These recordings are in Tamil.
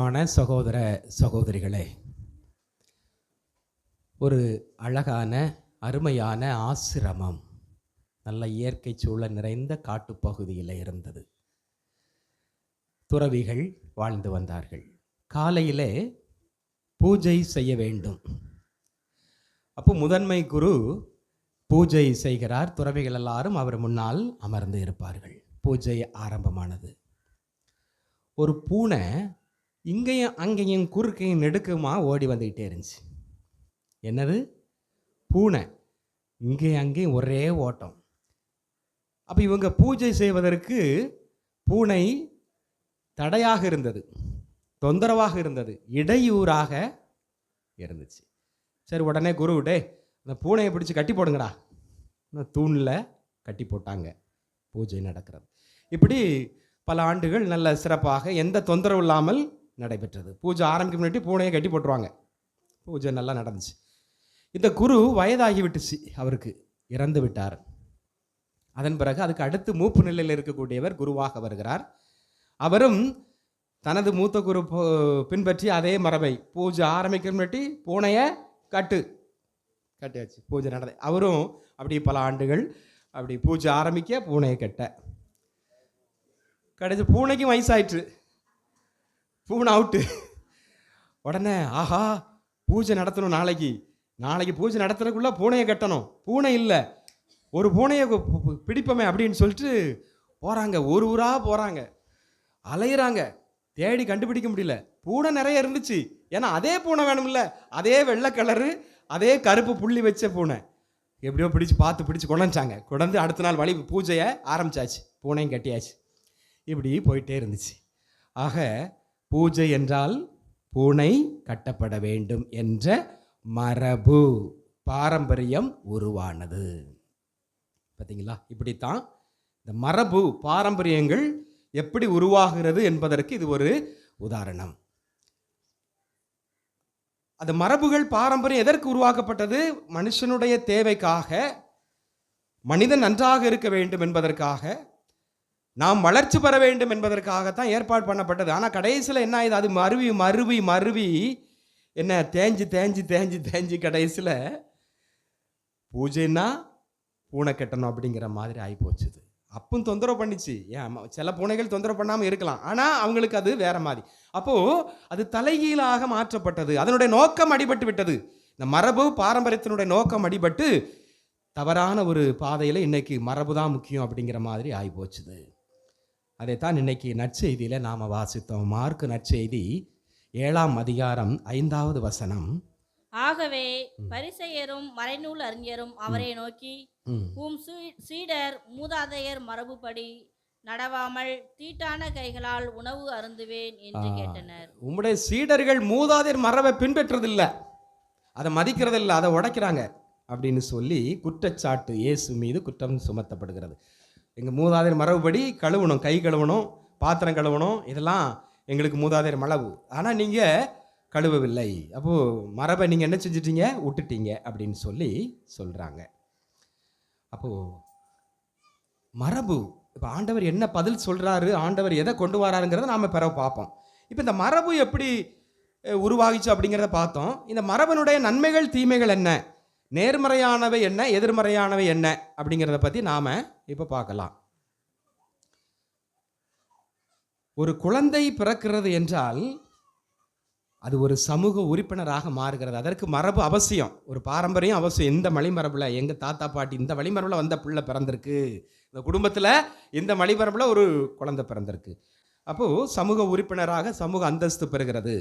ஆன சகோதர சகோதரிகளே ஒரு அழகான அருமையான ஆசிரமம் நல்ல இயற்கை சூழல் நிறைந்த காட்டுப்பகுதியில் இருந்தது. துறவிகள் வாழ்ந்து வந்தார்கள். காலையிலே பூஜை செய்ய வேண்டும். அப்போ முதன்மை குரு பூஜை செய்கிறார். துறவிகள் எல்லாரும் அவர் முன்னால் அமர்ந்து இருப்பார்கள். பூஜை ஆரம்பமானது. ஒரு பூனை இங்கேயும் அங்கேயும் குறுக்கையும் நெடுக்குமா ஓடி வந்துக்கிட்டே இருந்துச்சு. என்னது? பூனை. இங்கேயும் அங்கேயும் ஒரே ஓட்டம். அப்போ இவங்க பூஜை செய்வதற்கு பூனை தடையாக இருந்தது தொந்தரவாக இருந்தது இடையூறாக இருந்துச்சு. சரி உடனே குரு டே அந்த பூனையை பிடிச்சி கட்டி போடுங்கடா. இந்த தூணில் கட்டி போட்டாங்க பூஜை நடக்கிறது. இப்படி பல ஆண்டுகள் நல்ல சிறப்பாக எந்த தொந்தரவும் இல்லாமல் நடைபெற்றது. பூஜை ஆரம்பிக்க முன்னாடி பூனையை கட்டி போட்டுருவாங்க. பூஜை நல்லா நடந்துச்சு. இந்த குரு வயதாகி விட்டுச்சு அவருக்கு இறந்து விட்டார். அதன் பிறகு அதுக்கு அடுத்து மூப்பு நிலையில் இருக்கக்கூடியவர் குருவாக வருகிறார். அவரும் தனது மூத்த குரு பின்பற்றி அதே மரபை பூஜை ஆரம்பிக்க முன்னாடி பூனையை கட்டு. கட்டியாச்சு. பூஜை நடந்த அவரும் அப்படி பல ஆண்டுகள் அப்படி பூஜை ஆரம்பிக்க பூனையை கட்ட. கடைசி பூனைக்கும் வயசாயிற்று. பூனை அவுட்டு உடனே ஆஹா பூஜை நடத்தணும் நாளைக்கு. நாளைக்கு பூஜை நடத்துறதுக்குள்ளே பூனையை கட்டணும். பூனை இல்லை. ஒரு பூனையை பிடிப்போமே அப்படின்னு சொல்லிட்டு போகிறாங்க ஒரு ஊராக போகிறாங்க அலையிறாங்க. தேடி கண்டுபிடிக்க முடியல. பூனை நிறைய இருந்துச்சு. ஏன்னா அதே பூனை வேணும்ல. அதே வெள்ளை கலரு அதே கருப்பு புள்ளி வச்ச பூனை. எப்படியோ பிடிச்சு பார்த்து பிடிச்சி குழந்தாங்க கொண்டாந்து அடுத்த நாள் வழி பூஜையை ஆரம்பிச்சாச்சு. பூனையும் கட்டியாச்சு. இப்படி போயிட்டே இருந்துச்சு. ஆக பூஜை என்றால் பூனை கட்டப்பட வேண்டும் என்ற மரபு பாரம்பரியம் உருவானது. பார்த்தீங்களா இப்படித்தான் இந்த மரபு பாரம்பரியங்கள் எப்படி உருவாகிறது என்பதற்கு இது ஒரு உதாரணம். அந்த மரபுகள் பாரம்பரியம் எதற்கு உருவாக்கப்பட்டது? மனுஷனுடைய தேவைக்காக மனிதன் நன்றாக இருக்க வேண்டும் என்பதற்காக நாம் வளர்ச்சி பெற வேண்டும் என்பதற்காகத்தான் ஏற்பாடு பண்ணப்பட்டது. ஆனால் கடைசியில் என்ன ஆயுது? அது மருவி மருவி மருவி என்ன தேஞ்சு தேஞ்சு தேஞ்சு தேஞ்சு கடைசியில் பூஜைன்னா பூனை கட்டணும் அப்படிங்கிற மாதிரி ஆகிப்போச்சுது அப்பும் தொந்தரவு பண்ணிச்சு. ஏன்? சில பூனைகள் தொந்தரவு பண்ணாமல் இருக்கலாம். ஆனால் அவங்களுக்கு அது வேற மாதிரி. அப்போது அது தலைகீழாக மாற்றப்பட்டது. அதனுடைய நோக்கம் அடிபட்டு விட்டது. இந்த மரபு பாரம்பரியத்தினுடைய நோக்கம் அடிபட்டு தவறான ஒரு பாதையில் இன்னைக்கு மரபு தான் முக்கியம் அப்படிங்கிற மாதிரி ஆகிப்போச்சுது அதைத்தான் இன்னைக்கு நற்செய்தியில் நாம் வாசித்தோம். மார்க் நற்செய்தி ஏழாம் அதிகாரம் ஐந்தாவது வசனம். ஆகவே பரிசெயரும் மறைநூல் அறிஞரும் அவரை நோக்கி. உம் சீடர் மூதாதையர் மரபுப்படி நடவாமல் தீட்டான கைகளால் உணவு அருந்துவேன் என்று. கேட்டனர். உம்முடைய சீடர்கள் மூதாதையர் மரபை பின்பற்றதில்லை அதை மதிக்கிறதில்லை அதை உடைக்கிறாங்க அப்படின்னு சொல்லி குற்றச்சாட்டு இயேசு மீது குற்றம் சுமத்தப்படுகிறது. எங்கள் மூதாதையர் மரபுபடி கழுவணும் கை கழுவணும் பாத்திரம் கழுவணும் இதெல்லாம் எங்களுக்கு மூதாதையர் மரபு. ஆனால் நீங்கள் கழுவவில்லை. அப்போது மரபை நீங்கள் என்ன செஞ்சிட்டீங்க? விட்டுட்டீங்க அப்படின்னு சொல்லி சொல்கிறாங்க அப்போது மரபு இப்போ ஆண்டவர் என்ன பதில் சொல்கிறாரு ஆண்டவர் எதை கொண்டு வராருங்கிறத நாம் பிறகு பார்ப்போம். இப்போ இந்த மரபு எப்படி உருவாகிச்சு அப்படிங்கிறத பார்த்தோம். இந்த மரபனுடைய நன்மைகள் தீமைகள் என்ன? நேர்மறையானவை என்ன? எதிர்மறையானவை என்ன? அப்படிங்கிறத பற்றி நாம் இப்போ பார்க்கலாம். ஒரு குழந்தை பிறக்கிறது என்றால் அது ஒரு சமூக உறுப்பினராக மாறுகிறது. அதற்கு மரபு அவசியம். ஒரு பாரம்பரியம் அவசியம். இந்த மலைமரபில் எங்கள் தாத்தா பாட்டி இந்த வழிமரபில் வந்த பிள்ளை பிறந்திருக்கு. இந்த குடும்பத்தில் இந்த மலைமரபில் ஒரு குழந்தை பிறந்திருக்கு. அப்போது சமூக உறுப்பினராக சமூக அந்தஸ்து பெறுகிறது.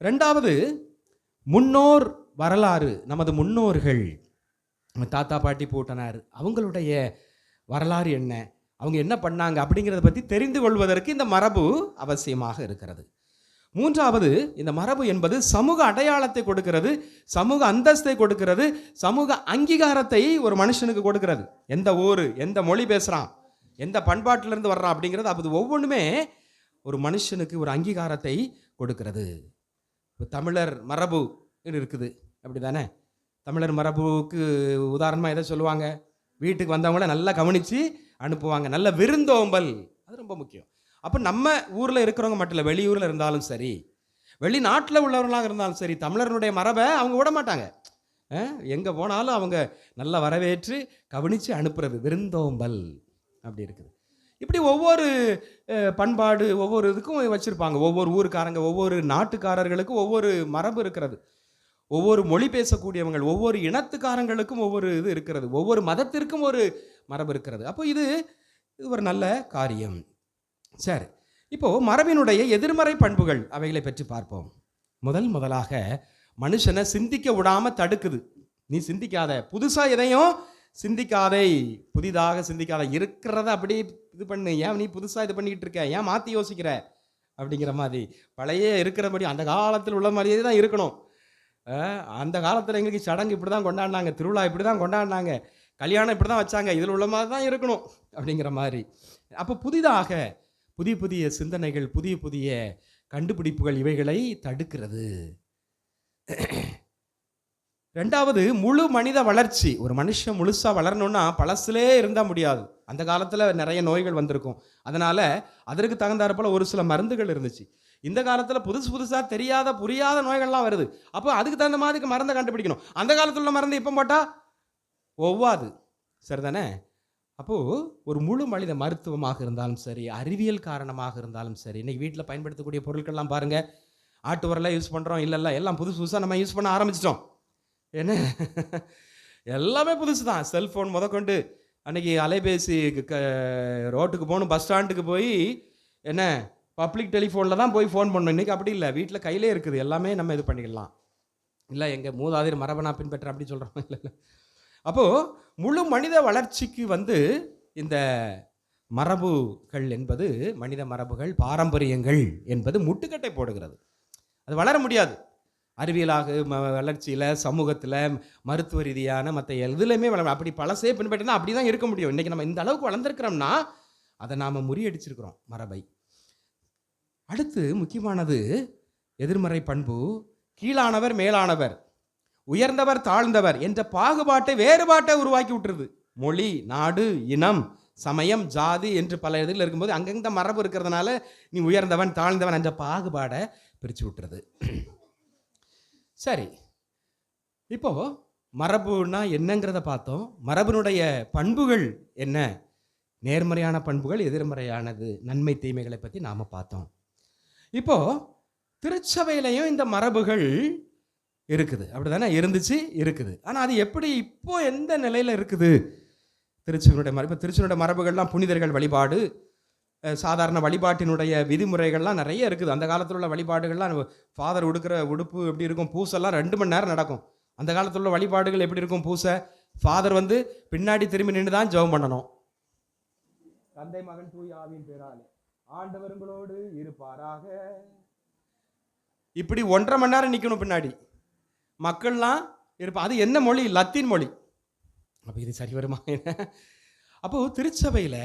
ரெண்டாவது முன்னோர் வரலாறு நமது முன்னோர்கள் தாத்தா பாட்டி பூட்டனார் அவங்களுடைய வரலாறு என்ன? அவங்க என்ன பண்ணாங்க? அப்படிங்கிறத பற்றி தெரிந்து கொள்வதற்கு இந்த மரபு அவசியமாக இருக்கிறது. மூன்றாவது இந்த மரபு என்பது சமூக அடையாளத்தை கொடுக்கிறது சமூக அந்தஸ்தை கொடுக்கிறது சமூக அங்கீகாரத்தை ஒரு மனுஷனுக்கு கொடுக்கிறது. எந்த ஊர் எந்த மொழி பேசுகிறான் எந்த பண்பாட்டிலிருந்து வர்றான் அப்படிங்கிறது அது ஒவ்வொன்றுமே ஒரு மனுஷனுக்கு ஒரு அங்கீகாரத்தை கொடுக்கிறது. இப்போ தமிழர் மரபு இருக்குது. அப்படி தானே தமிழர் மரபுக்கு உதாரணமாக எதை சொல்லுவாங்க? வீட்டுக்கு வந்தவங்கள நல்லா கவனித்து அனுப்புவாங்க. நல்ல விருந்தோம்பல். அது ரொம்ப முக்கியம். அப்போ நம்ம ஊரில் இருக்கிறவங்க மட்டும் இல்லை வெளியூரில் இருந்தாலும் சரி வெளிநாட்டில் உள்ளவர்களாக இருந்தாலும் சரி தமிழர்களுடைய மரபை அவங்க விட மாட்டாங்க. எங்கே போனாலும் அவங்க நல்லா வரவேற்று கவனித்து அனுப்புறது விருந்தோம்பல் அப்படி இருக்குது. இப்படி ஒவ்வொரு பண்பாடு ஒவ்வொரு இதுக்கும் வச்சுருப்பாங்க. ஒவ்வொரு ஊருக்காரங்க ஒவ்வொரு நாட்டுக்காரர்களுக்கும் ஒவ்வொரு மரபு இருக்கிறது. ஒவ்வொரு மொழி பேசக்கூடியவங்க ஒவ்வொரு இனத்துக்காரங்களுக்கும் ஒவ்வொரு இது இருக்கிறது. ஒவ்வொரு மதத்திற்கும் ஒரு மரபு இருக்கிறது. அப்போ இது இது ஒரு நல்ல காரியம். சரி. இப்போது மரபினுடைய எதிர்மறை பண்புகள் அவைகளை பற்றி பார்ப்போம். முதல் முதலாக மனுஷனை சிந்திக்க விடாமல் தடுக்குது. நீ சிந்திக்காத. புதுசாக எதையும் சிந்திக்காதே. புதிதாக சிந்திக்காத. இருக்கிறத அப்படியே இது பண்ணு. ஏன் நீ புதுசாக இது பண்ணிக்கிட்டு இருக்க? ஏன் மாற்றி யோசிக்கிற? அப்படிங்கிற மாதிரி. பழைய இருக்கிறபடி அந்த காலத்தில் உள்ள மாதிரியே தான் இருக்கணும். அந்த காலத்தில் எங்களுக்கு சடங்கு இப்படி தான் கொண்டாடினாங்க திருவிழா இப்படி தான் கொண்டாடினாங்க கல்யாணம் இப்படி தான் வச்சாங்க இதில் உள்ள மாதிரி தான் இருக்கணும் அப்படிங்கிற மாதிரி. அப்போ புதிதாக புதிய புதிய சிந்தனைகள் புதிய புதிய கண்டுபிடிப்புகள் இவைகளை தடுக்கிறது. ரெண்டாவது முழு மனித வளர்ச்சி. ஒரு மனுஷன் முழுசாக வளரணும்னா பழசுலே இருந்தால் முடியாது. அந்த காலத்தில் நிறைய நோய்கள் வந்திருக்கும். அதனால் அதற்கு தகுந்தாற்போல் ஒரு சில மருந்துகள் இருந்துச்சு. இந்த காலத்தில் புதுசு புதுசாக தெரியாத புரியாத நோய்கள்லாம் வருது. அப்போ அதுக்கு தகுந்த மாதிரி மருந்தை கண்டுபிடிக்கணும். அந்த காலத்தில் உள்ள மருந்து இப்போ போட்டால் ஒவ்வாது. சரிதானே? அப்போது ஒரு முழு மனித மருத்துவமாக இருந்தாலும் சரி அறிவியல் காரணமாக இருந்தாலும் சரி இன்றைக்கி வீட்டில் பயன்படுத்தக்கூடிய பொருட்கள்லாம் பாருங்கள் ஆட்டு உரலாம் யூஸ் பண்ணுறோம் இல்லைல்ல எல்லாம் புதுசு புதுசாக நம்ம யூஸ் பண்ண ஆரம்பிச்சிட்டோம். என்ன? எல்லாமே புதுசு தான் செல்ஃபோன் முதற்கொண்டு அன்னைக்கு அலைபேசி க ரோட்டுக்கு போகணும் பஸ் ஸ்டாண்டுக்கு போய் என்ன பப்ளிக் டெலிஃபோனில் தான் போய் ஃபோன் பண்ணணும். இன்றைக்கி அப்படி இல்லை. வீட்டில் கையிலே இருக்குது. எல்லாமே நம்ம இது பண்ணிக்கலாம் இல்லை எங்கள் மூதாதையர் மரபனா பின்பற்ற அப்படி சொல்கிறோம் இல்லை இல்லை. அப்போது முழு மனித வளர்ச்சிக்கு வந்து இந்த மரபுகள் என்பது மனித மரபுகள் பாரம்பரியங்கள் என்பது முட்டுக்கட்டை போடுகிறது. அது வளர முடியாது. அறிவியலாக ம வளர்ச்சியில் சமூகத்தில் மருத்துவ ரீதியான மற்ற எதுலையுமே வளர அப்படி பழசே பின்பற்றினா அப்படி தான் இருக்க முடியும். இன்றைக்கி நம்ம இந்த அளவுக்கு வளர்ந்துருக்கிறோம்னா அதை நாம் முறியடிச்சிருக்கிறோம் மரபை. அடுத்து முக்கியமானது எதிர்மறை பண்பு கீழானவர் மேலானவர் உயர்ந்தவர் தாழ்ந்தவர் என்ற பாகுபாட்டை வேறுபாட்டை உருவாக்கி விட்டுருது. மொழி நாடு இனம் சமயம் ஜாதி என்று பல இதில் இருக்கும்போது அங்கங்க மரபு இருக்கிறதுனால நீ உயர்ந்தவன் தாழ்ந்தவன் என்ற பாகுபாடை பிரித்து விட்டுறது சரி. இப்போ மரபுனா என்னங்கிறத பார்த்தோம். மரபினுடைய பண்புகள் என்ன? நேர்மறையான பண்புகள் எதிர்மறையானது நன்மை தீமைகளை பற்றி நாம் பார்த்தோம். இப்போ திருச்சபையிலையும் இந்த மரபுகள் இருக்குது. அப்படி தானே இருந்துச்சு இருக்குது. ஆனால் அது எப்படி இப்போ எந்த நிலையில் இருக்குது? திருச்சனுடைய மரபு திருச்சனுடைய மரபுகள்லாம் புனிதர்கள் வழிபாடு சாதாரண வழிபாட்டினுடைய விதிமுறைகள்லாம் நிறைய இருக்குது. அந்த காலத்தில் உள்ள வழிபாடுகள்லாம் ஃபாதர் உடுக்கிற உடுப்பு எப்படி இருக்கும் பூசெல்லாம் ரெண்டு மணி நேரம் நடக்கும். அந்த காலத்தில் உள்ள வழிபாடுகள் எப்படி இருக்கும் பூசை? ஃபாதர் வந்து பின்னாடி திரும்பி நின்று தான் ஜெபம் பண்ணணும். தந்தை மகன் தூய் ஆவியின் பேராலே. ஆண்டவருங்களோடு இருப்பாராக. இப்படி ஒன்றரை மணி நேரம் நிற்கணும் பின்னாடி. மக்கள்லாம் இருப்பா அது என்ன மொழி? லத்தீன் மொழி. அப்போ இது சரி வருமா அப்போ திருச்சபையில்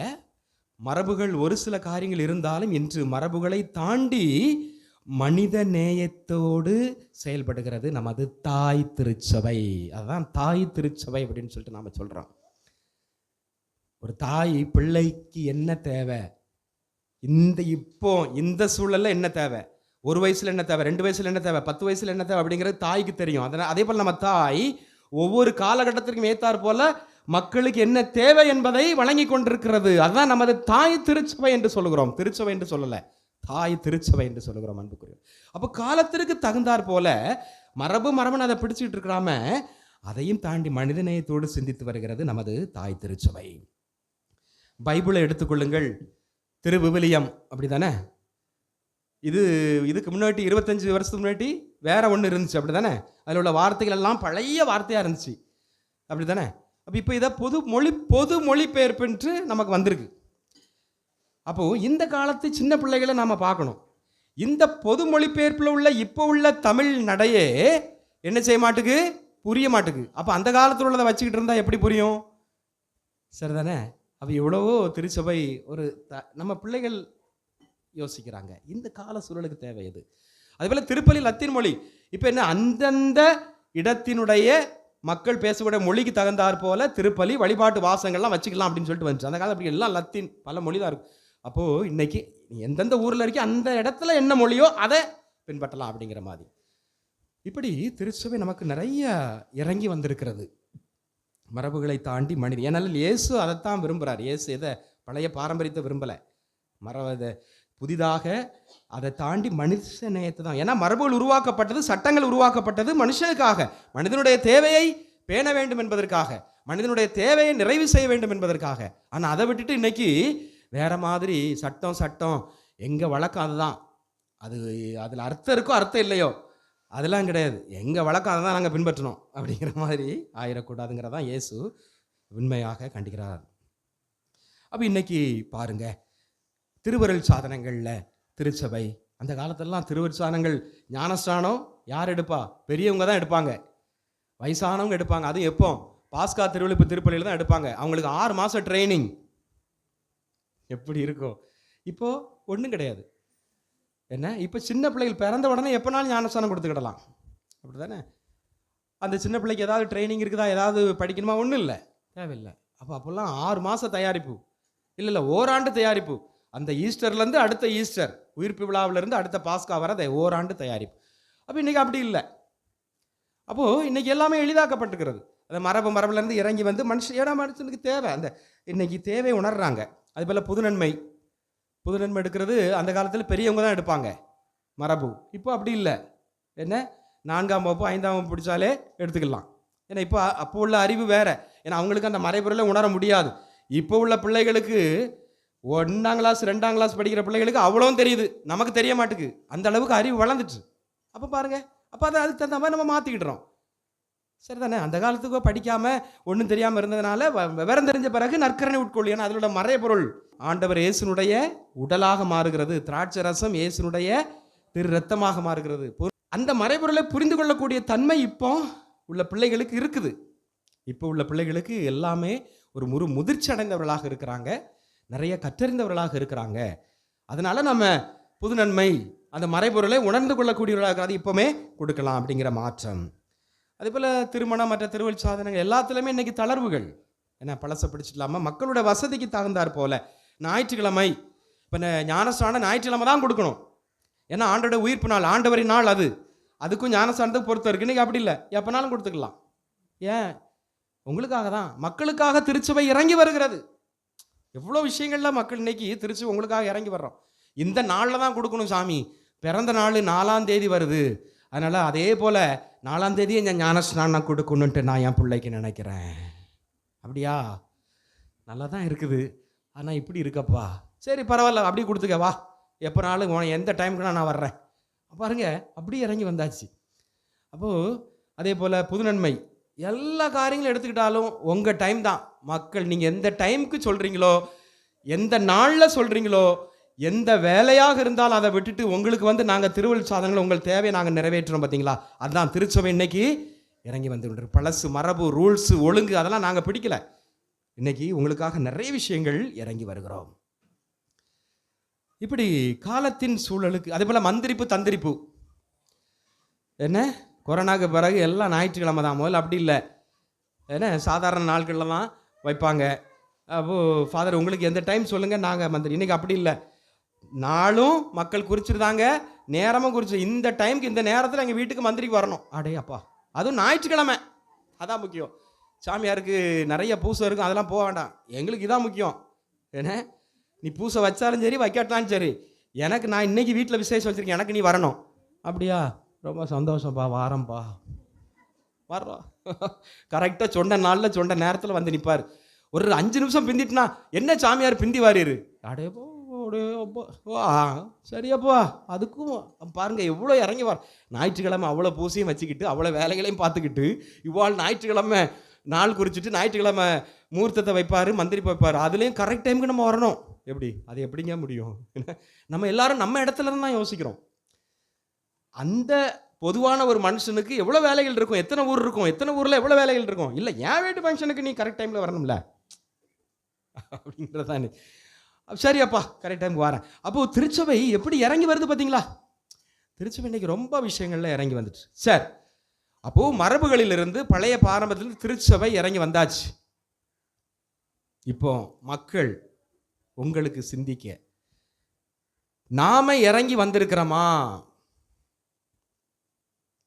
மரபுகள் ஒரு சில காரியங்கள் இருந்தாலும் இன்று மரபுகளை தாண்டி மனித நேயத்தோடு செயல்படுகிறது நமது தாய் திருச்சபை. அதுதான் தாய் திருச்சபை அப்படின்னு சொல்லிட்டு நாம் சொல்கிறோம் ஒரு தாய் பிள்ளைக்கு என்ன தேவை? இந்த இப்போ இந்த சூழலில் என்ன தேவை? ஒரு வயசில் என்ன தேவை? ரெண்டு வயசில் என்ன தேவை? பத்து வயசில் என்ன தேவை? அப்படிங்கிறது தாய்க்கு தெரியும். அதனால் அதே போல் நம்ம தாய் ஒவ்வொரு காலகட்டத்திற்கும் ஏற்றாற் போல மக்களுக்கு என்ன தேவை என்பதை வழங்கி கொண்டிருக்கிறது. அதுதான் நமது தாய் திருச்சபை என்று சொல்லுகிறோம். திருச்சபை என்று சொல்லலை. தாய் திருச்சபை என்று சொல்லுகிறோம் அன்புக்குரிய அப்போ காலத்திற்கு தகுந்தாற் போல மரபு மரபுன்னு அதை பிடிச்சிட்டு இருக்கிறாம அதையும் தாண்டி மனிதநேயத்தோடு சிந்தித்து வருகிறது நமது தாய் திருச்சபை. பைபிளை எடுத்துக்கொள்ளுங்கள் திருவிவிலியம். அப்படிதானே? இது இதுக்கு முன்னாடி இருபத்தஞ்சி வருஷத்துக்கு முன்னாடி வேற ஒன்று இருந்துச்சு. அப்படி தானே அதில் உள்ள வார்த்தைகள் எல்லாம் பழைய வார்த்தையாக இருந்துச்சு. அப்படி தானே அப்போ இப்போ இதை பொது மொழி பொது மொழிபெயர்ப்புன்ட்டு நமக்கு வந்திருக்கு. அப்போது இந்த காலத்து சின்ன பிள்ளைகளை நாம் பார்க்கணும். இந்த பொது மொழிபெயர்ப்பில் உள்ள இப்போ உள்ள தமிழ் நடையே என்ன செய்ய மாட்டுக்கு? புரிய மாட்டுக்கு. அப்போ அந்த காலத்தில் உள்ளதை வச்சுக்கிட்டு இருந்தால் எப்படி புரியும்? சரிதானே? அது எவ்வளவோ திருச்சபை ஒரு த நம்ம பிள்ளைகள் யோசிக்கிறாங்க. இந்த கால சூழலுக்கு தேவை அது அதுபோல் திருப்பலி லத்தீன் மொழி. இப்போ என்ன? அந்தந்த இடத்தினுடைய மக்கள் பேசக்கூடிய மொழிக்கு தகுந்தாற் போல திருப்பலி வழிபாட்டு வாசங்கள்லாம் வச்சுக்கலாம் அப்படின்னு சொல்லிட்டு வந்துச்சு. அந்த காலத்தில் அப்படி எல்லாம் லத்தீன் பல மொழி தான் இருக்கும். அப்போது இன்னைக்கு நீ எந்தெந்த ஊரில் இருக்கோ அந்த இடத்துல என்ன மொழியோ அதை பின்பற்றலாம் அப்படிங்கிற மாதிரி. இப்படி திருச்சபை நமக்கு நிறைய இறங்கி வந்திருக்கிறது. மரபுகளை தாண்டி மனிதன். ஏனால் இயேசு அதைத்தான் விரும்புகிறார். இயேசு எதை பழைய பாரம்பரியத்தை விரும்பலை. மரபதை புதிதாக அதை தாண்டி மனுஷ நேயத்தை தான். ஏன்னா மரபுகள் உருவாக்கப்பட்டது சட்டங்கள் உருவாக்கப்பட்டது மனுஷனுக்காக. மனிதனுடைய தேவையை பேண வேண்டும் என்பதற்காக. மனிதனுடைய தேவையை நிறைவு செய்ய வேண்டும் என்பதற்காக. ஆனால் அதை விட்டுட்டு இன்னைக்கு வேற மாதிரி சட்டம் சட்டம் எங்கே வழக்கம் அதுதான் அது அதில் அர்த்தம் இருக்கோ அர்த்தம் இல்லையோ? அதெல்லாம் கிடையாது. எங்கள் வழக்கம் அதை தான் நாங்கள் பின்பற்றணும். அப்படிங்கிற மாதிரி ஆயிடக்கூடாதுங்கிறதான் இயேசு உண்மையாக கண்டிக்கிறார். அப்போ இன்னைக்கு பாருங்க திருவருள் சாதனங்களில் திருச்சபை அந்த காலத்திலலாம் திருவருள் சாதனங்கள் ஞானஸ்தானம் யார் எடுப்பா? பெரியவங்க தான் எடுப்பாங்க. வயசானவங்க எடுப்பாங்க. அதுவும் எப்போ? பாஸ்கா திருவிழிப்பு திருப்பள்ளியில் தான் எடுப்பாங்க. அவங்களுக்கு ஆறு மாதம் ட்ரைனிங் எப்படி இருக்கும்? இப்போ ஒன்றும் கிடையாது. என்ன? இப்போ சின்ன பிள்ளைகள் பிறந்த உடனே எப்போனாலும் ஞானஸ்தானம் கொடுத்துக்கிடலாம். அப்படி தானே அந்த சின்ன பிள்ளைக்கு ஏதாவது ட்ரைனிங் இருக்குதா? ஏதாவது படிக்கணுமா? ஒன்றும் இல்லை. தேவையில்லை. அப்போ அப்போல்லாம் ஆறு மாத தயாரிப்பு. இல்லை இல்லை ஓராண்டு தயாரிப்பு. அந்த ஈஸ்டர்லேருந்து அடுத்த ஈஸ்டர் உயிர்ப்பு விழாவிலேருந்து அடுத்த பாஸ்கா வர அதை ஓராண்டு தயாரிப்பு. அப்போ இன்றைக்கி அப்படி இல்லை. அப்போது இன்றைக்கி எல்லாமே எளிதாக்கப்பட்டுக்கிறது அந்த மரபு மரபுலேருந்து இறங்கி வந்து மனுஷன் ஏன்னா மனுஷனுக்கு தேவை. அந்த இன்றைக்கி தேவை உணர்றாங்க. அது போல் புது நன்மை புது நன்மை எடுக்கிறது அந்த காலத்தில் பெரியவங்க தான் எடுப்பாங்க. மரபு. இப்போ அப்படி இல்லை. என்ன? நான்காம் வகுப்பு ஐந்தாம் வகுப்பு பிடிச்சாலே எடுத்துக்கலாம். ஏன்னா இப்போ அப்போ உள்ள அறிவு வேறு. ஏன்னா அவங்களுக்கு அந்த மறைபொருளை உணர முடியாது. இப்போ உள்ள பிள்ளைகளுக்கு ஒன்றாம் கிளாஸ் ரெண்டாம் கிளாஸ் படிக்கிற பிள்ளைகளுக்கு அவ்வளோவும் தெரியுது. நமக்கு தெரிய மாட்டுக்கு. அந்த அளவுக்கு அறிவு வளர்ந்துச்சு. அப்போ பாருங்க. அப்போ அதை அதுக்கு தகுந்த மாதிரி நம்ம மாற்றிக்கிட்டுறோம் சரி தானே அந்த காலத்துக்கு படிக்காமல் ஒன்றும் தெரியாமல் இருந்ததுனால வ- விவரம் தெரிஞ்ச பிறகு நற்கரணை உட்கொள்ளு. ஏன்னா அதோட மறைபொருள் ஆண்டவர் இயேசுனுடைய உடலாக மாறுகிறது. திராட்சை ரசம் இயேசுனுடைய திரு ரத்தமாக மாறுகிறது. அந்த மறைபொருளை புரிந்து கொள்ளக்கூடிய தன்மை இப்போ உள்ள பிள்ளைகளுக்கு இருக்குது. இப்போ உள்ள பிள்ளைகளுக்கு எல்லாமே ஒரு முறு முதிர்ச்சி அடைந்தவர்களாக இருக்கிறாங்க. நிறைய கற்றறிந்தவர்களாக இருக்கிறாங்க. அதனால் நம்ம புது நன்மை அந்த மறைபொருளை உணர்ந்து கொள்ளக்கூடியவர்களாக அது இப்போமே கொடுக்கலாம் அப்படிங்கிற மாற்றம். அதே போல் திருமணம் மற்ற திருவள்ளி சாதனங்கள் எல்லாத்துலேயுமே இன்றைக்கி தளர்வுகள். என்ன பழசை பிடிச்சிடலாமா மக்களோட வசதிக்கு தகுந்தாற் போல் ஞாயிற்றுக்கிழமை இப்போ ஞானஸ்தானம் ஞாயிற்றுக்கிழமை தான் கொடுக்கணும். ஏன்னா ஆண்டோட உயிர்ப்பு நாள் ஆண்டவரின் நாள் அது. அதுக்கும் ஞானஸ்தானத்துக்கு பொறுத்த இருக்கு. இன்னைக்கு அப்படி இல்லை. எப்போனாலும் கொடுத்துக்கலாம். ஏன்? உங்களுக்காக தான். மக்களுக்காக திருச்சபை இறங்கி வருகிறது. எவ்வளோ விஷயங்களில் மக்கள் இன்னைக்கு திருச்சி உங்களுக்காக இறங்கி வர்றோம். இந்த நாளில் தான் கொடுக்கணும் சாமி. பிறந்த நாள் நாலாம் தேதி வருது. அதனால் அதே போல் நாலாம் தேதியே நான் ஞானஸ்நானம் கொடுக்கணுன்ட்டு நான் என் பிள்ளைக்கு நினைக்கிறேன். அப்படியா? நல்லா தான் இருக்குது. ஆனால் இப்படி இருக்கப்பா. சரி பரவாயில்ல. அப்படி கொடுத்துக்க வா. எப்போனாலும் உன எந்த டைமுக்கு நான் வர்றேன். பாருங்க அப்படியே இறங்கி வந்தாச்சு. அப்போது அதே போல் புது நன்மை எல்லா காரியங்களும் எடுத்துக்கிட்டாலும் உங்கள் டைம் தான். மக்கள் நீங்கள் எந்த டைமுக்கு சொல்கிறீங்களோ எந்த நாளில் சொல்கிறீங்களோ எந்த வேலையாக இருந்தாலும் அதை விட்டுட்டு உங்களுக்கு வந்து நாங்கள் திருவள்ளி சாதனங்கள் உங்கள் தேவையை நாங்கள் நிறைவேற்றுறோம் பார்த்தீங்களா அதுதான் திருச்சபை இன்னைக்கு இறங்கி வந்து பழசு மரபு ரூல்ஸு ஒழுங்கு அதெல்லாம் நாங்கள் பிடிக்கல. இன்னைக்கு உங்களுக்காக நிறைய விஷயங்கள் இறங்கி வருகிறோம். இப்படி காலத்தின் சூழலுக்கு அதே போல் மந்திரிப்பு தந்திரிப்பு. என்ன? கொரோனாக்கு பிறகு எல்லாம் ஞாயிற்றுக்கிழமை தான். முதல்ல அப்படி இல்லை. என்ன? சாதாரண நாட்களில் தான் வைப்பாங்க. அப்போது ஃபாதர் உங்களுக்கு எந்த டைம் சொல்லுங்கள் நாங்கள் மந்திரி. இன்றைக்கி அப்படி இல்லை. நாளும் மக்கள் குறிச்சிருந்தாங்க நேரமும் குறிச்சு. இந்த டைமுக்கு இந்த நேரத்தில் எங்கள் வீட்டுக்கு மந்திரிக்கு வரணும். அடே அப்பா அதுவும் ஞாயிற்றுக்கிழமை. அதான் முக்கியம். சாமியாருக்கு நிறைய பூசை இருக்கும் அதெல்லாம் போக வேண்டாம். எங்களுக்கு இதான் முக்கியம். என்ன? நீ பூசை வச்சாலும் சரி வைக்காட்டாலும் சரி. எனக்கு நான் இன்னைக்கு வீட்டில் விசேஷம் வச்சுருக்கேன் எனக்கு நீ வரணும். அப்படியா? ரொம்ப சந்தோஷம்ப்பா வாரம்ப்பா வர்றோம் கரெக்டாக சொன்ன நாளில் சொன்ன நேரத்தில் வந்து நிற்பார் ஒரு அஞ்சு நிமிஷம் பிந்திட்டுனா என்ன சாமியார் பிந்தி வாரிரு? அடே போ அடே அப்பா. ஓ ஆ சரியாப்பா அதுக்கும் பாருங்கள் எவ்வளோ இறங்கி வர ஞாயிற்றுக்கிழமை அவ்வளோ பூசையும் வச்சுக்கிட்டு அவ்வளோ வேலைகளையும் பார்த்துக்கிட்டு இவ்வாள் ஞாயிற்றுக்கிழமை நாள் குறிச்சிட்டு ஞாயிற்றுக்கிழமை முகூர்த்தத்தை வைப்பார் மந்திரி வைப்பார். அதுலேயும் கரெக்ட் டைமுக்கு நம்ம வரணும். எப்படி? அது எப்படிங்க முடியும்? நம்ம எல்லாரும் நம்ம இடத்துல இருந்து தான் யோசிக்கிறோம். அந்த பொதுவான ஒரு மனுஷனுக்கு எவ்வளோ வேலைகள் இருக்கும்? எத்தனை ஊர் இருக்கும்? எத்தனை ஊரில் எவ்வளோ வேலைகள் இருக்கும்? இல்லை என் வீட்டு ஃபங்க்ஷனுக்கு நீ கரெக்ட் டைமில் வரணும்ல. அப்படின்றதானே சரி அப்பா கரெக்ட் டைமுக்கு வரேன். அப்போது திருச்சபை எப்படி இறங்கி வருது பார்த்தீங்களா திருச்சபை இன்னைக்கு ரொம்ப விஷயங்கள்ல இறங்கி வந்துட்டு சார் அப்போது மரபுகளிலிருந்து பழைய பாரம்பரியத்திலிருந்து திருச்சபை இறங்கி வந்தாச்சு. இப்போ மக்கள் உங்களுக்கு சிந்திக்க நாம இறங்கி வந்திருக்கிறோமா?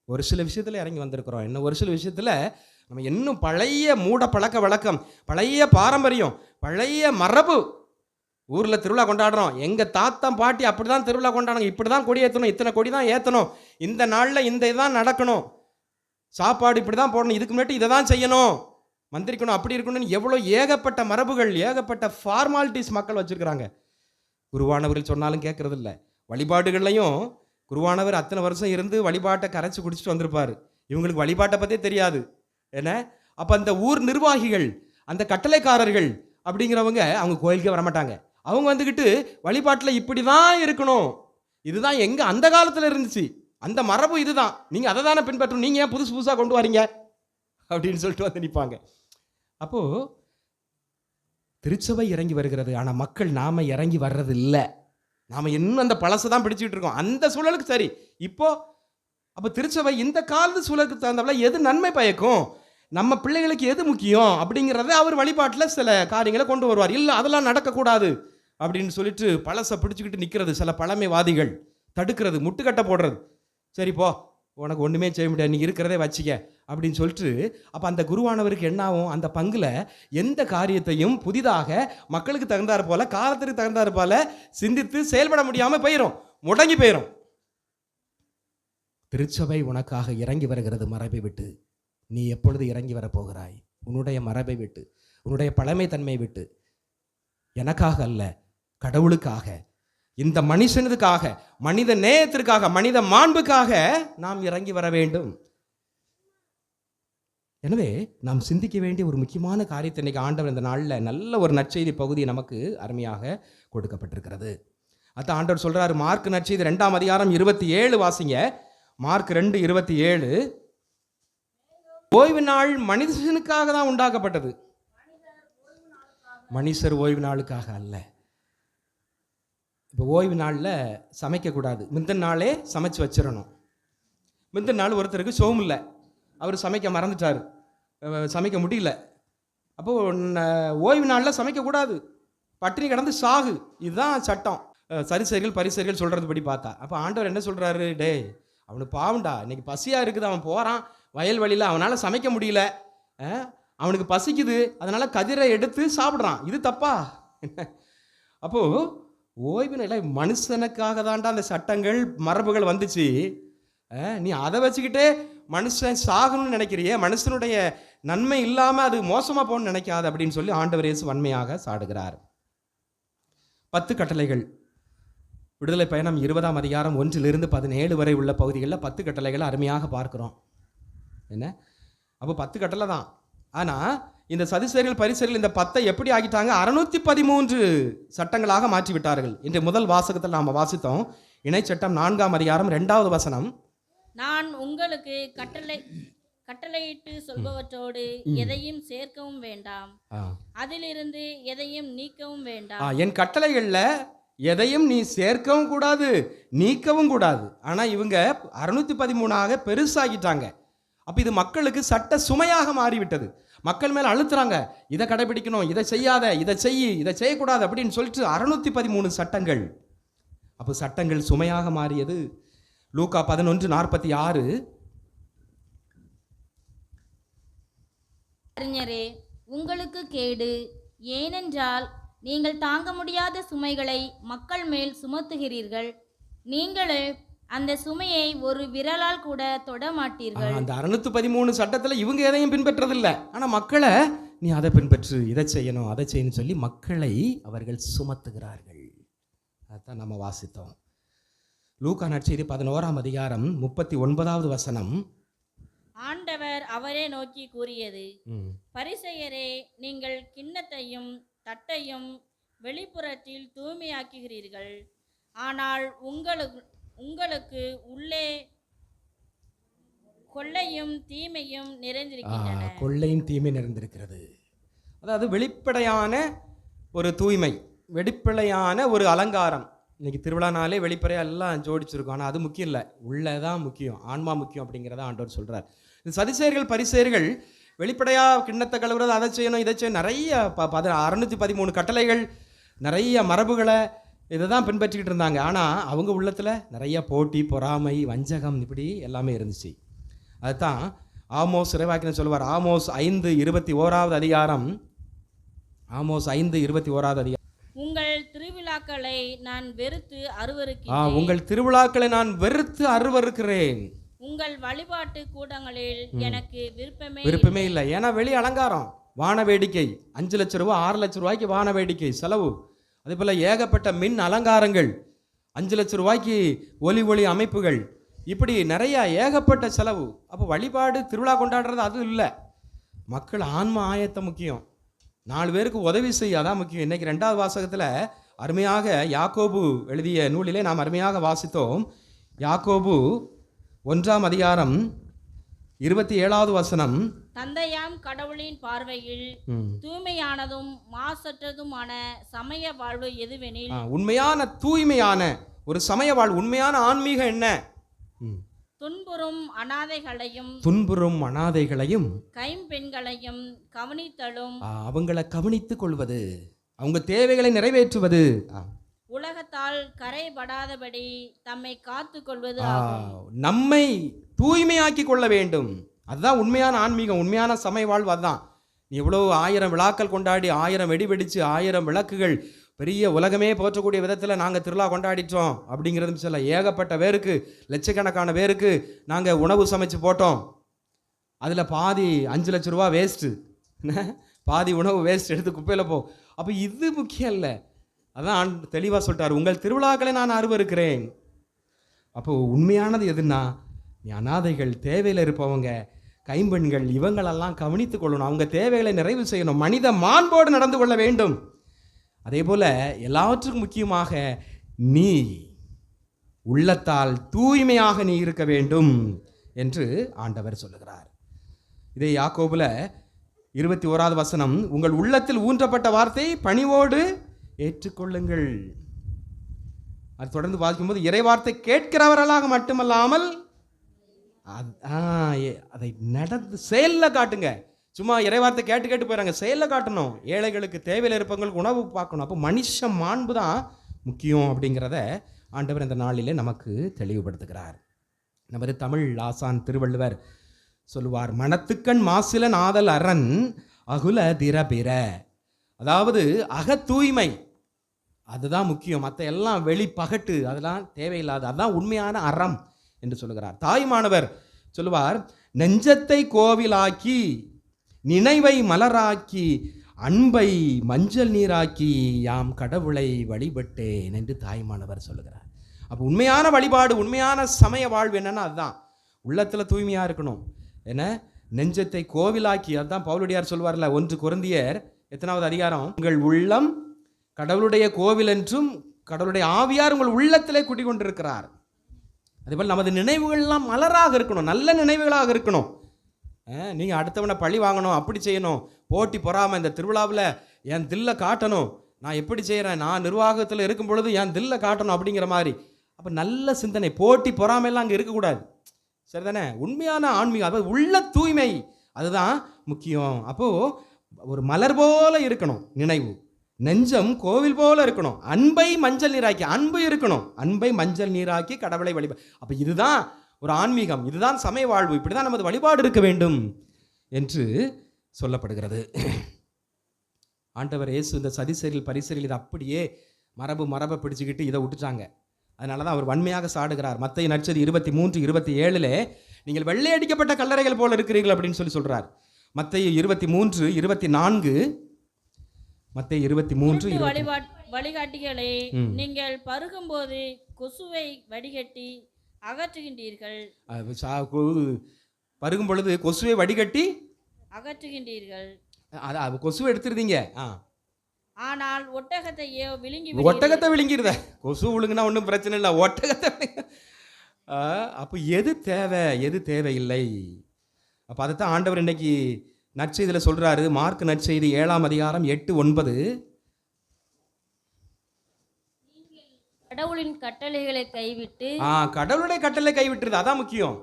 ஒரு சில விஷயத்தில் இறங்கி வந்திருக்கிறோம். இன்னும் ஒரு சில விஷயத்தில் நம்ம இன்னும் பழைய மூட பழக்க வழக்கம் பழைய பாரம்பரியம் பழைய மரபு ஊரில் திருவிழா கொண்டாடுறோம். எங்கள் தாத்தா பாட்டி அப்படிதான் திருவிழா கொண்டாடுவோம் இப்படி தான் கொடி ஏற்றணும் இத்தனை கொடி தான் ஏற்றணும் இந்த நாளில் இந்த இதான் நடக்கணும். சாப்பாடு இப்படி தான் போடணும். இதுக்கு முன்னாடி இதை தான் செய்யணும். மந்திரிக்கணும். அப்படி இருக்கணும்னு எவ்வளோ ஏகப்பட்ட மரபுகள் ஏகப்பட்ட ஃபார்மாலிட்டிஸ் மக்கள் வச்சுருக்கிறாங்க. குருவானவர்கள் சொன்னாலும் கேட்குறதில்ல. வழிபாடுகள்லையும் குருவானவர் அத்தனை வருஷம் இருந்து வழிபாட்டை கரைச்சி குடிச்சிட்டு வந்திருப்பார். இவங்களுக்கு வழிபாட்டை பற்றியே தெரியாது. என்ன? அப்போ அந்த ஊர் நிர்வாகிகள் அந்த கட்டளைக்காரர்கள் அப்படிங்கிறவங்க அவங்க கோயிலுக்கே வரமாட்டாங்க. அவங்க வந்துக்கிட்டு வழிபாட்டில் இப்படி தான் இருக்கணும். இதுதான் எங்கே அந்த காலத்தில் இருந்துச்சு. அந்த மரபு இதுதான். நீங்கள் அதை தானே பின்பற்றணும். நீங்கள் ஏன் புதுசு புதுசாக கொண்டு வரீங்க? அப்படின்னு சொல்லிட்டு வந்து நிற்பாங்க அப்போது திருச்சபை இறங்கி வருகிறது. ஆனால் மக்கள் நாம இறங்கி வர்றது இல்லை நாம இன்னும் அந்த பழசை தான் பிடிச்சிட்டு இருக்கோம். அந்த சூழலுக்கு சரி. இப்போ அப்போ திருச்சபை இந்த காலத்து சூழலுக்கு தகுந்தவள எது நன்மை பயக்கும்? நம்ம பிள்ளைகளுக்கு எது முக்கியம்? அப்படிங்கிறத அவர் வழிபாட்டில் சில காரியங்களை கொண்டு வருவார். இல்லை அதெல்லாம் நடக்கக்கூடாது. அப்படின்னு சொல்லிட்டு பழசை பிடிச்சிக்கிட்டு நிற்கிறது சில பழமைவாதிகள் தடுக்கிறது முட்டுக்கட்டை போடுறது. சரி போ. உனக்கு ஒன்றுமே செய்ய முடியாது. நீ இருக்கிறதே வச்சிக்க அப்படின்னு சொல்லிட்டு அப்போ அந்த குருவானவருக்கு என்ன ஆகும்? அந்த பங்கில் எந்த காரியத்தையும் புதிதாக மக்களுக்கு தகுந்தாற் போல காலத்திற்கு தகுந்தாற் போல சிந்தித்து செயல்பட முடியாமல் போயிடும் முடங்கி போயிடும் திருச்சபை உனக்காக இறங்கி வருகிறது. மரபை விட்டு. நீ எப்பொழுது இறங்கி வரப் போகிறாய்? உன்னுடைய மரபை விட்டு. உன்னுடைய பழமைத்தன்மை விட்டு. எனக்காக அல்ல. கடவுளுக்காக இந்த மனுஷனுக்காக மனித நேயத்திற்காக மனித மாண்புக்காக நாம் இறங்கி வர வேண்டும். எனவே நாம் சிந்திக்க வேண்டிய ஒரு முக்கியமான காரியத்தை இன்னைக்கு ஆண்டவர் இந்த நாளில் நல்ல ஒரு நற்செய்தி பகுதி நமக்கு அருமையாக கொடுக்கப்பட்டிருக்கிறது. அத்த ஆண்டவர் சொல்றாரு மார்க் நற்செய்தி ரெண்டாம் அதிகாரம் இருபத்தி ஏழு வாசிங்க. மார்க் ரெண்டு இருபத்தி ஏழு. ஓய்வு நாள் மனிதனுக்காக தான் உண்டாக்கப்பட்டது. மனுஷர் ஓய்வு நாளுக்காக அல்ல. இப்போ ஓய்வு நாளில் சமைக்கக்கூடாது முந்தின நாளே சமைச்சு வச்சிடணும் முந்தின நாள் ஒருத்தருக்கு சோம் இல்லை. அவர் சமைக்க மறந்துட்டார். சமைக்க முடியல. அப்போது ஓய்வு நாளில் சமைக்கக்கூடாது பட்டினி கிடந்து சாகு. இதுதான் சட்டம். சரிசரிகள் பரிசரிகள் சொல்கிறது படி பார்த்தா. அப்போ ஆண்டவர் என்ன சொல்கிறாரு டேய் அவனுக்கு பாவம்டா இன்றைக்கி பசியாக இருக்குது. அவன் போகிறான் வயல் வழியில் அவனால் சமைக்க முடியல. அவனுக்கு பசிக்குது. அதனால் கதிரை எடுத்து சாப்பிட்றான். இது தப்பா? அப்போது ஓய்வு நிலை மனுஷனுக்காக தான்டா அந்த சட்டங்கள் மரபுகள் வந்துச்சு. நீ அதை வச்சுக்கிட்டே மனுஷன் சாகணும்னு நினைக்கிறியே மனுஷனுடைய நன்மை இல்லாமல் அது மோசமாக போகணும்னு நினைக்காது அப்படின்னு சொல்லி ஆண்டவர் இயேசு வன்மையாக சாடுகிறார். பத்து கட்டளைகள். விடுதலை பயணம் இருபதாம் அதிகாரம் ஒன்றிலிருந்து பதினேழு வரை உள்ள பகுதிகளில் பத்து கட்டளைகளை அருமையாக பார்க்குறோம். என்ன? அப்போ பத்து கட்டளை தான். ஆனால் இந்த சதிசர்கள் பரிசர்கள் இந்த பத்தை எப்படி ஆக்கிட்டாங்க? அறுநூத்தி பதிமூன்று சட்டங்களாக மாற்றி விட்டார்கள் இன்று முதல் வாசகத்தில் நாம் வாசித்தோம். இணைச்சட்டம் நான்காம் அதிகாரம் ரெண்டாவது வசனம். நான் உங்களுக்கு கட்டளை கட்டளையிட்டு சொல்பவற்றோடு எதையும் சேர்க்கவும் வேண்டாம். அதிலிருந்து எதையும் நீக்கவும் வேண்டாம். என் கட்டளைகளில் எதையும் நீ சேர்க்கவும் கூடாது நீக்கவும் கூடாது. ஆனால் இவங்க அறுநூத்தி பதிமூணாக பெருசாகிட்டாங்க அப்போ இது மக்களுக்கு சட்ட சுமையாக மாறிவிட்டது. மக்கள் மேலே அழுத்துறாங்க. இதை கடைபிடிக்கணும் இதை செய்யாத இதை செய் இதை செய்யக்கூடாது அப்படின்னு சொல்லிட்டு அறுநூத்தி பதிமூணு சட்டங்கள். அப்போ சட்டங்கள் சுமையாக மாறியது. லூக்கா பதினொன்று நாற்பத்தி ஆறு. அறிஞரே உங்களுக்கு கேடு. ஏனென்றால் நீங்கள் தாங்க முடியாத சுமைகளை மக்கள் மேல் சுமத்துகிறீர்கள். நீங்களே அந்த சுமையை ஒரு விரலால் கூட தொட மாட்டீர்கள். அந்த அறுநூத்தி பதிமூணு சட்டத்தில் இவங்க எதையும் பின்பற்றதில்லை. ஆனால் மக்களை நீ அதை பின்பற்று இதை செய்யணும் அதை செய்யணும் சொல்லி மக்களை அவர்கள் சுமத்துகிறார்கள். அதான் நம்ம வாசித்தோம். லூக்கா நற்செய்தி பதினோராம் அதிகாரம் முப்பத்தி ஒன்பதாவது வசனம். ஆண்டவர் அவரே நோக்கி கூறியது. பரிசெயரே நீங்கள் கிண்ணத்தையும் தட்டையும் வெளிப்புறத்தில் தூய்மையாக்குகிறீர்கள். ஆனால் உங்களுக்கு உங்களுக்கு உள்ளே கொள்ளையும் தீமையும் நிறைந்திருக்கின்றன. கொள்ளையும் தீமை நிறைந்திருக்கிறது. அதாவது வெளிப்படையான ஒரு தூய்மை வெளிப்படையான ஒரு அலங்காரம். இன்றைக்கி திருவிழானாலே வெளிப்படையாக எல்லாம் ஜோடிச்சிருக்கோம். ஆனால் அது முக்கியம் இல்லை. உள்ளே தான் முக்கியம். ஆன்மா முக்கியம் அப்படிங்கிறத ஆண்டவர் சொல்கிறார் இந்த சதிசேர்கள் பரிசேர்கள் வெளிப்படையாக கிண்ணத்தை கழுவுறது அதை செய்யணும் இதை செய்யணும். நிறைய ப பத அறுநூற்றி பதிமூணு கட்டளைகள் நிறைய மரபுகளை இதை தான் பின்பற்றிக்கிட்டு இருந்தாங்க. ஆனால் அவங்க உள்ளத்தில் நிறைய போட்டி பொறாமை வஞ்சகம் இப்படி எல்லாமே இருந்துச்சு. அதுதான் ஆமோஸ் இறைவாக்கினர் சொல்லுவார். ஆமோஸ் ஐந்து இருபத்தி ஓராவது அதிகாரம். ஆமோஸ் ஐந்து இருபத்தி ஓராவது அதிகாரம். உங்கள் திருவிழாக்களை நான் வெறுத்து அருவருக்கிறேன் உங்கள் திருவிழாக்களை நான் வெறுத்து அருவருக்கிறேன். உங்கள் வழிபாட்டு கூட்டங்களில் எனக்கு விருப்பமே விருப்பமே இல்லை. ஏன்னா வெளி அலங்காரம் வான வேடிக்கை அஞ்சு லட்ச ரூபா ஆறு லட்ச ரூபாய்க்கு வான வேடிக்கை செலவு. அதே போல் ஏகப்பட்ட மின் அலங்காரங்கள் அஞ்சு லட்ச ரூபாய்க்கு ஒலி ஒளி அமைப்புகள் இப்படி நிறையா ஏகப்பட்ட செலவு. அப்போ வழிபாடு திருவிழா கொண்டாடுறது அதுவும் இல்லை. மக்கள் ஆன்ம ஆயத்தம் முக்கியம். நாலு பேருக்கு உதவி செய்ய அதான் முக்கியம். இன்றைக்கி ரெண்டாவது வாசகத்தில் அருமையாக யாக்கோபு எழுதிய நூலிலே நாம் அருமையாக வாசித்தோம். யாக்கோபு ஒன்றாம் அதிகாரம் இருபத்தி ஏழாவது வசனம். தந்தையாம் கடவுளின் பார்வையில். தூய்மையானதும் மாசற்றதுமான சமய வாழ்வு எதுவெனில் உண்மையான தூய்மையான ஒரு சமய வாழ் உண்மையான ஆன்மீகம் என்ன. துன்புறும் அனாதைகளையும் துன்புறும் அனாதைகளையும் கைம்பெண்களையும் கவனித்தலும் அவங்கள கவனித்துக் கொள்வது அவங்க தேவைகளை நிறைவேற்றுவது. உலகத்தால் கரைபடாதபடி தம்மை காத்து கொள்வது நம்மை தூய்மையாக்கி கொள்ள வேண்டும் அதுதான் உண்மையான ஆன்மீகம் உண்மையான சமய வாழ்வு அதுதான். நீ எவ்வளோ ஆயிரம் விழாக்கள் கொண்டாடி ஆயிரம் வெடி வெடித்து ஆயிரம் விளக்குகள் பெரிய உலகமே போற்றக்கூடிய விதத்தில் நாங்கள் திருவிழா கொண்டாடிட்டோம் அப்படிங்கிறது சொல்ல ஏகப்பட்ட பேருக்கு லட்சக்கணக்கான பேருக்கு நாங்கள் உணவு சமைச்சு போட்டோம். அதில் பாதி அஞ்சு லட்ச ரூபா வேஸ்ட்டு பாதி உணவு வேஸ்ட் எடுத்து குப்பையில் போ. அப்போ இது முக்கியம் இல்லை. அதான் தெளிவாக சொல்லிட்டார் உங்கள் திருவிழாக்களை நான் அருவருக்கிறேன். அப்போது உண்மையானது எதுன்னா நீ அனாதைகள் தேவையில் இருப்பவங்க கைம்பெண்கள் இவங்களெல்லாம் கவனித்துக் கொள்ளணும். அவங்க தேவைகளை நிறைவு செய்யணும். மனித மாண்போடு நடந்து கொள்ள வேண்டும். அதே போல எல்லாவற்றுக்கும் முக்கியமாக நீ உள்ளத்தால் தூய்மையாக நீ இருக்க வேண்டும் என்று ஆண்டவர் சொல்லுகிறார். இதே யாக்கோபில் இருபத்தி ஓராவது வசனம் உங்கள் உள்ளத்தில் ஊன்றப்பட்ட வார்த்தை பணிவோடு ஏற்றுக்கொள்ளுங்கள். அது தொடர்ந்து வாசிக்கும்போது இறைவார்த்தை கேட்கிறவர்களாக மட்டுமல்லாமல் அது- ஆ, ஏ- அதை நடந்து செயலில் காட்டுங்க. சும்மா இறைவார்த்தை கேட்டு கேட்டு போயிறாங்க. செயலில் காட்டணும். ஏழைகளுக்கு தேவையில் இருப்பவங்களுக்கு உணவு பார்க்கணும். அப்போ மனுஷ மாண்பு தான் முக்கியம் அப்படிங்கிறத ஆண்டவர் இந்த நாளிலே நமக்கு தெளிவுபடுத்துகிறார். நமது தமிழ் ஆசான் திருவள்ளுவர் சொல்லுவார் மனத்துக்கண் மாசில நாதல் அரண் அகுல திரபிற. அதாவது அக தூய்மை அதுதான் முக்கியம். மற்ற எல்லாம் வெளி பகட்டு அதெல்லாம் தேவையில்லாத அதுதான் உண்மையான அறம். என்று சொல்லுகிறார். தாய்மானவர் சொல்லுவார் நெஞ்சத்தை கோவிலாக்கி நினைவை மலராக்கி அன்பை மஞ்சள் நீராக்கி யாம் கடவுளை வழிபட்டேன் என்று தாய்மானவர் சொல்லுகிறார். அப்போ உண்மையான வழிபாடு உண்மையான சமய வாழ்வு என்னன்னா அதுதான். உள்ளத்தில் தூய்மையாக இருக்கணும். என்ன? நெஞ்சத்தை கோவிலாக்கி அதுதான் பவுலடியார் சொல்வார்ல ஒன்று குருந்தியர் எத்தனாவது அதிகாரம்? உங்கள் உள்ளம் கடவுளுடைய கோவில் என்றும் கடவுளுடைய ஆவியார் உங்கள் உள்ளத்திலே குடிகொண்டிருக்கிறார். அதேபோல் நமது நினைவுகள்லாம் மலராக இருக்கணும் நல்ல நினைவுகளாக இருக்கணும். நீங்கள் அடுத்தவனை பழி வாங்கணும் அப்படி செய்யணும். போட்டி பொறாமல் இந்த திருவிழாவில் என் தில்லை காட்டணும். நான் எப்படி செய்கிறேன் நான் நிர்வாகத்தில் இருக்கும் பொழுது என் தில்லை காட்டணும் அப்படிங்கிற மாதிரி. அப்போ நல்ல சிந்தனை. போட்டி பொறாமையெல்லாம் அங்கே இருக்கக்கூடாது. சரிதானே? உண்மையான ஆன்மீகம் அதாவது உள்ள தூய்மை அதுதான் முக்கியம். அப்போது ஒரு மலர் போல இருக்கணும் நினைவு. நெஞ்சம் கோவில் போல இருக்கணும். அன்பை மஞ்சள் நீராக்கி அன்பு இருக்கணும். அன்பை மஞ்சள் நீராக்கி கடவுளை வழிபா அப்போ இதுதான் ஒரு ஆன்மீகம் இதுதான் சமய வாழ்வு இப்படி தான் நமது வழிபாடு இருக்க வேண்டும் என்று சொல்லப்படுகிறது. ஆண்டவர் இயேசு இந்த சதிசரில் பரிசரில் இதை அப்படியே மரபு மரபை பிடிச்சிக்கிட்டு இதை விட்டுட்டாங்க. அதனால தான் அவர் வன்மையாக சாடுகிறார். மத்திய நட்சதி இருபத்தி மூன்று இருபத்தி ஏழில் நீங்கள் வெள்ளையடிக்கப்பட்ட கல்லறைகள் போல இருக்கிறீர்கள் அப்படின்னு சொல்லி சொல்கிறார் மத்திய இருபத்தி மூன்று இருபத்தி நான்கு மத்திய இருபத்தி மூன்று வழிகாட்டிகளே. நீங்கள் பருகும்போது கொசுவை வடிகட்டி அகற்றுகின்றீர்கள். பருகும் பொழுது கொசுவை வடிகட்டி அகற்றுகின்றீர்கள். அது கொசுவை எடுத்துருதீங்க. ஆ. ஆனால் ஒட்டகத்தையோ விழுங்கி ஒட்டகத்தை விழுங்கிருத. கொசு விழுங்குனா ஒன்றும் பிரச்சனை இல்லை. ஒட்டகத்தை அப்போ எது தேவை? எது தேவையில்லை? அப்போ அதைத்தான் ஆண்டவர் இன்னைக்கு நற்செய்தியில் சொல்றாரு. மார்க் நற்செய்தி ஏழாம் அதிகாரம் எட்டு ஒன்பது. கடவுளின் கட்டளைகளை கைவிட்டு ஆ கடவுளுடைய கட்டளை கைவிட்டுருது அதான் முக்கியம்.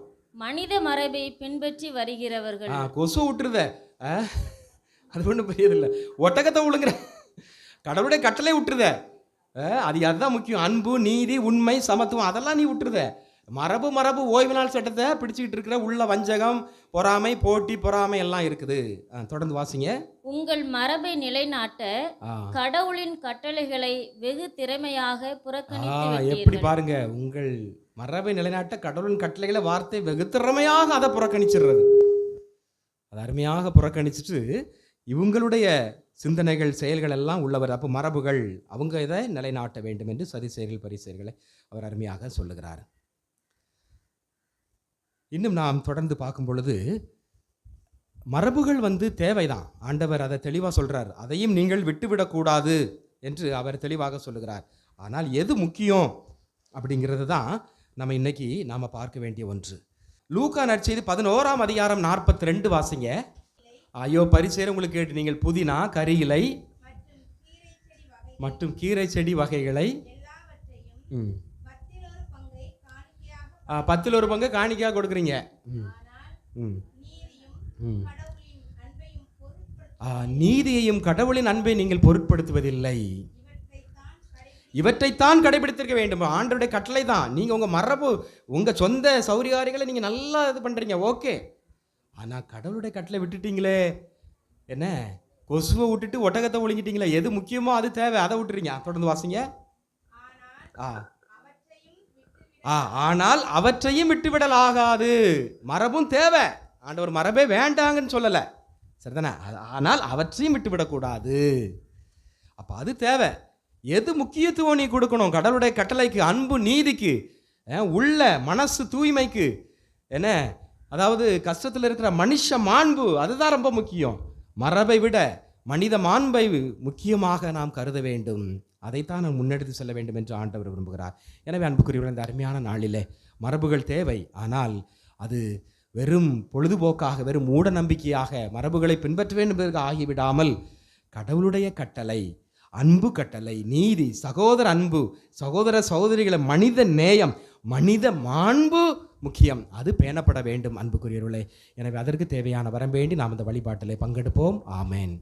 மனித மரபை பின்பற்றி வருகிறவர்கள். ஆ கொசு விட்டுருத அது ஒன்றும் புரியுதில்ல ஒட்டகத்தை விழுங்குற கடவுளுடைய கட்டளை விட்டுருத அது அதுதான் முக்கியம். அன்பு நீதி உண்மை சமத்துவம் அதெல்லாம் நீ விட்டுருத மரபு மரபு ஓய்வு நாள் சட்டத்தை பிடிச்சிக்கிட்டு இருக்கிற உள்ள வஞ்சகம் பொறாமை போட்டி பொறாமை எல்லாம் இருக்குது. தொடர்ந்து வாசிங்க. உங்கள் மரபை நிலைநாட்ட. கடவுளின் கட்டளைகளை வெகு திறமையாக புறக்கணித்து எப்படி பாருங்க உங்கள் மரபை நிலைநாட்ட கடவுளின் கட்டளைகளை வார்த்தை வெகு திறமையாக அதை புறக்கணிச்சிடுறது. அது அருமையாக புறக்கணிச்சிட்டு இவங்களுடைய சிந்தனைகள் செயல்கள் எல்லாம் உள்ளவர். அப்போ மரபுகள் அவங்க இதை நிலைநாட்ட வேண்டும் என்று சதிசெயல்கள் பரிசெயல்களை அவர் அருமையாக சொல்லுகிறார். இன்னும் நாம் தொடர்ந்து பார்க்கும் பொழுது மரபுகள் வந்து தேவைதான். ஆண்டவர் அதை தெளிவாக சொல்றார். அதையும் நீங்கள் விட்டுவிடக்கூடாது என்று அவர் தெளிவாக சொல்லுகிறார். ஆனால் எது முக்கியம் அப்படிங்கிறது தான் நம்ம இன்னைக்கு நாம் பார்க்க வேண்டிய ஒன்று. லூக்கா நற்செய்தி பதினோராம் அதிகாரம் நாற்பத்தி ரெண்டு வாசிங்க. ஐயோ பரிசேர் உங்களுக்கு கேட்டு நீங்கள் புதினா கரியிலை மற்றும் கீரை செடி வகைகளை ம். பத்தில் ஒரு பங்கு காணிக்கையாக கொடுக்குறீங்க. நீதியையும் கடவுளின் அன்பை நீங்கள் பொருட்படுத்துவதில்லை. இவற்றைத்தான் கடைபிடித்திருக்க வேண்டும். ஆண்டருடைய கட்டளை தான். நீங்கள் உங்கள் மரபு உங்கள் சொந்த சௌரியாரிகளை நீங்கள் நல்லா இது பண்ணுறீங்க ஓகே. ஆனால் கடவுளுடைய கட்டளை விட்டுட்டீங்களே. என்ன? கொசுவை விட்டுட்டு ஒட்டகத்தை ஒழுங்கிட்டீங்களே. எது முக்கியமோ அது தேவை. அதை விட்டுறீங்க. தொடர்ந்து வாசிங்க. ஆ. ஆனால் அவற்றையும் விட்டுவிடலாகாது. மரபும் தேவை. ஆண்டவர் மரபே வேண்டாங்கன்னு சொல்லலை. சரிதானே? அது- ஆனால் அவற்றையும் விட்டுவிடக்கூடாது. அப்போ அது தேவை. எது முக்கியத்துவம் நீ கொடுக்கணும்? கடவுளுடைய கட்டளைக்கு அன்பு நீதிக்கு உள்ள மனசு தூய்மைக்கு என்ன? அதாவது கஷ்டத்தில் இருக்கிற மனுஷ மாண்பு அதுதான் ரொம்ப முக்கியம். மரபை விட மனித மாண்பை முக்கியமாக நாம் கருத வேண்டும். அதைத்தான் நான் முன்னெடுத்து செல்ல வேண்டும் என்று ஆண்டவர் விரும்புகிறார். எனவே அன்புக்குரியவர்கள் இந்த அருமையான நாளிலே மரபுகள் தேவை. ஆனால் அது வெறும் பொழுதுபோக்காக வெறும் மூட நம்பிக்கையாக மரபுகளை பின்பற்ற வேண்டும் என்பதற்கு ஆகிவிடாமல் கடவுளுடைய கட்டளை அன்பு கட்டளை நீதி சகோதர அன்பு சகோதர சகோதரிகளை மனித நேயம் மனித மாண்பு முக்கியம். அது பேணப்பட வேண்டும் அன்புக்குரியவர்களே. எனவே அதற்கு தேவையான வரம் வேண்டி நாம் இந்த வழிபாட்டிலே பங்கெடுப்போம். ஆமேன்.